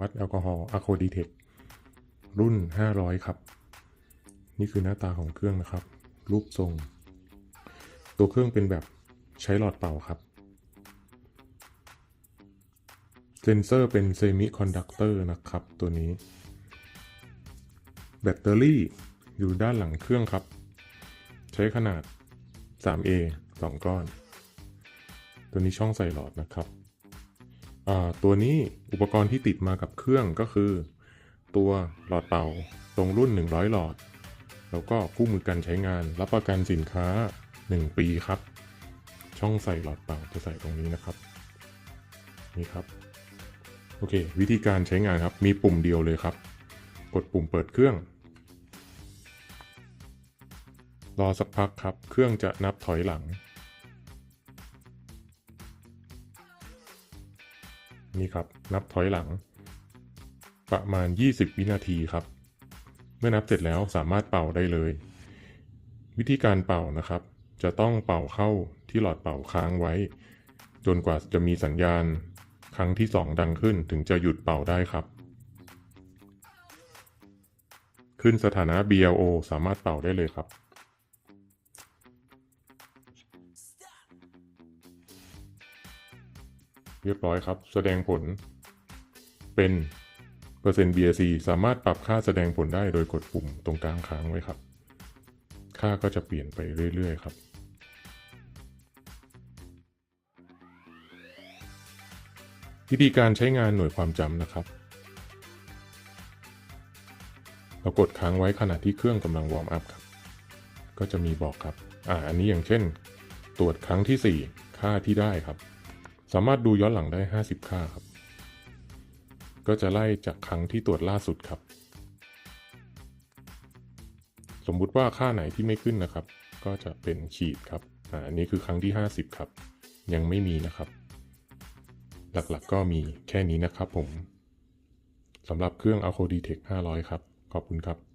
วัดแอลกอฮอล์อะโคดีเทครุ่น 500 ครับ นี่คือหน้าตาของเครื่องนะครับ รูปทรง ตัวเครื่องเป็นแบบใช้หลอดเป่าครับ เซนเซอร์เป็นเซมิคอนดักเตอร์นะครับ ตัวนี้ แบตเตอรี่อยู่ด้านหลังเครื่องครับ ใช้ขนาด 3A 2 ก้อน ตัวนี้ช่องใส่หลอดนะครับ ตัวนี้อุปกรณ์ที่ติดมากับเครื่องก็คือ ตัวหลอดเป่าตรงรุ่น 100 หลอด แล้วก็คู่มือการใช้งานรับประกันสินค้า 1 ปีครับ ช่องใส่หลอดเป่าจะใส่ตรงนี้นะครับ นี่ครับ โอเค วิธีการใช้งานครับ มีปุ่มเดียวเลยครับ กดปุ่มเปิดเครื่อง รอสักพักครับ เครื่องจะนับถอยหลัง นี่ครับ นับถอยหลัง ประมาณ 20 วินาทีครับ เมื่อนับเสร็จแล้วสามารถเป่าได้เลย วิธีการเป่านะครับ จะต้องเป่าเข้าที่หลอดเป่าค้างไว้ จนกว่าจะมีสัญญาณครั้งที่ 2 ดังขึ้นถึงจะหยุดเป่าได้ครับ ขึ้นสถานะ BLO สามารถเป่าได้เลยครับ เรียบร้อยครับ แสดงผลเป็นเปอร์เซ็นต์ BRC สามารถปรับค่าแสดงผลได้โดยกดปุ่มตรงกลางค้างไว้ครับ ค่าก็จะเปลี่ยนไปเรื่อย ๆ ครับ วิธีการใช้งานหน่วยความจำนะครับ เรากดค้างไว้ขณะที่เครื่องกำลังวอร์มอัพครับ ก็จะมีบอกครับ อ่า อันนี้อย่างเช่น ตรวจครั้งที่ 4 ค่าที่ได้ครับ สามารถดูย้อนหลังได้ 50 ค่าครับ ก็จะไล่จากครั้งที่ตรวจล่าสุดครับ สมมุติว่าค่าไหนที่ไม่ขึ้นนะครับ ก็จะเป็นขีดครับอ่าอันนี้คือครั้งที่ 50 ครับ ยังไม่มีนะครับ หลักๆก็มีแค่นี้นะครับผมสำหรับเครื่อง a l c o d e t e c 500 ครับ ขอบคุณครับ